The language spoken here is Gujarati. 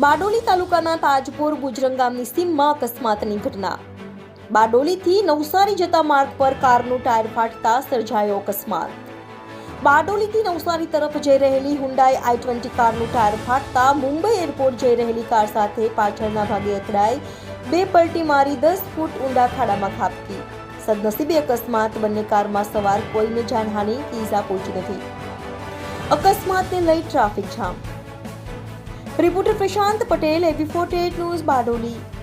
બારડોલી તાલુકાના તાજપુર ગુજરંગ ગામની સીમમાં અકસ્માતની ઘટના. બારડોલીથી નવસારી જતા માર્ગ પર કારનું ટાયર ફાટતા સર્જાયો અકસ્માત. બારડોલીથી નવસારી તરફ જઈ રહેલી હુન્ડાઈ આઈ ટ્વેન્ટી કારનું ટાયર ફાટતા મુંબઈ એરપોર્ટ જઈ રહેલી કાર સાથે પાછળના ભાગે અથડાઈ બે પલટી મારી દસ ફૂટ ઊંડા ખાડામાં ખાબકી. સદનસીબે અકસ્માત, બંને કારમાં સવાર કોઈને જાનહાની ઈજા પહોંચી નથી. અકસ્માતને લઈ traffic jam. Reporter Prashant Patel AB forty news Bardoli.